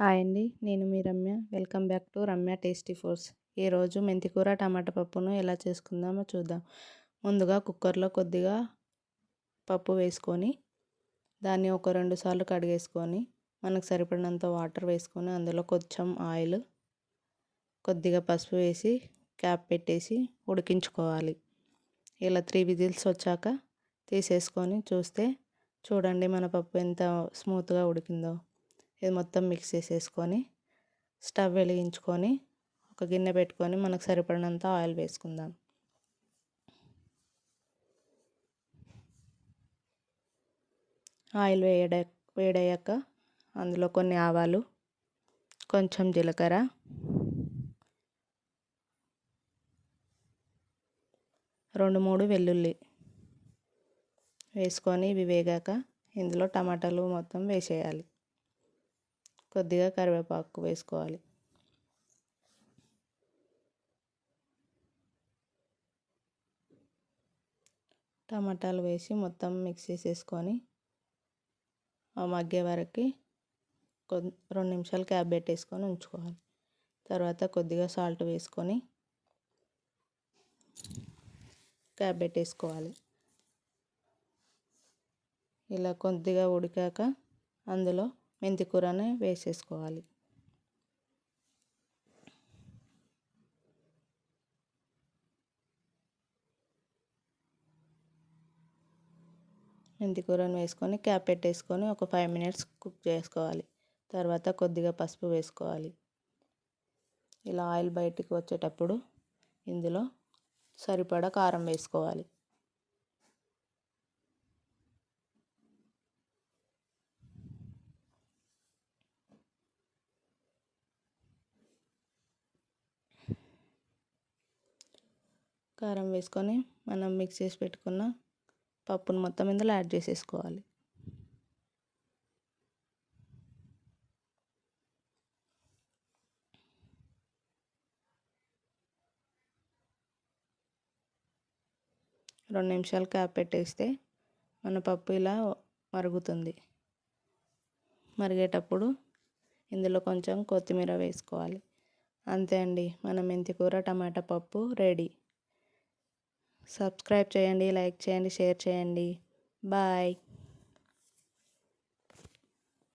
Hi అండి నేను మీ Ramya. Welcome back to Ramya tasty foods. ఈరోజు మెంతికూర టమాటా పప్పును ఎలా చేసుకుందామో చూద్దాం. ముందుగా కుక్కర్లో కొద్దిగా పప్పు వేసుకొని దాన్ని ఒక రెండు సార్లు కడిగేసుకొని మనకు సరిపడినంత వాటర్ వేసుకొని అందులో కొంచెం ఆయిల్ కొద్దిగా పసుపు వేసి క్యాప్ పెట్టేసి ఉడికించుకోవాలి. ఇలా త్రీ విజిల్స్ వచ్చాక తీసేసుకొని చూస్తే చూడండి మన పప్పు ఎంత స్మూత్గా ఉడికిందో. ఇది మొత్తం మిక్స్ చేసేసుకొని స్టవ్ వెలిగించుకొని ఒక గిన్నె పెట్టుకొని మనకు సరిపడినంత ఆయిల్ వేసుకుందాం. ఆయిల్ వేయడ వేడయ్యాక అందులో కొన్ని ఆవాలు కొంచెం జీలకర్ర రెండు మూడు వెల్లుల్లి వేసుకొని ఇవి వేగాక ఇందులో టమాటాలు మొత్తం వేసేయాలి. కొద్దిగా కరివేపాకు వేసుకోవాలి. టమాటాలు వేసి మొత్తం మిక్స్ చేసేసుకొని మగ్గే వరకు రెండు నిమిషాలు క్యాప్ పెట్టేసుకొని ఉంచుకోవాలి. తర్వాత కొద్దిగా సాల్ట్ వేసుకొని క్యాప్ పెట్టేసుకోవాలి. ఇలా కొద్దిగా ఉడికాక అందులో మెంతి కూరని వేసేసుకోవాలి. మెంతి కూరని వేసుకొని క్యాప్ పెట్టేసుకొని ఒక ఫైవ్ మినిట్స్ కుక్ చేసుకోవాలి. తర్వాత కొద్దిగా పసుపు వేసుకోవాలి. ఇలా ఆయిల్ బయటికి వచ్చేటప్పుడు ఇందులో సరిపడా కారం వేసుకోవాలి. కారం వేసుకొని మనం మిక్స్ చేసి పెట్టుకున్న పప్పును మొత్తం ఇందులో యాడ్ చేసేసుకోవాలి. రెండు నిమిషాలు క్యాప్ పెట్టేస్తే మన పప్పు ఇలా మరుగుతుంది. మరిగేటప్పుడు ఇందులో కొంచెం కొత్తిమీర వేసుకోవాలి. అంతే అండి మన మెంతి కూర టమాటా పప్పు రెడీ. సబ్స్క్రైబ్ చేయండి లైక్ చేయండి షేర్ చేయండి. బాయ్.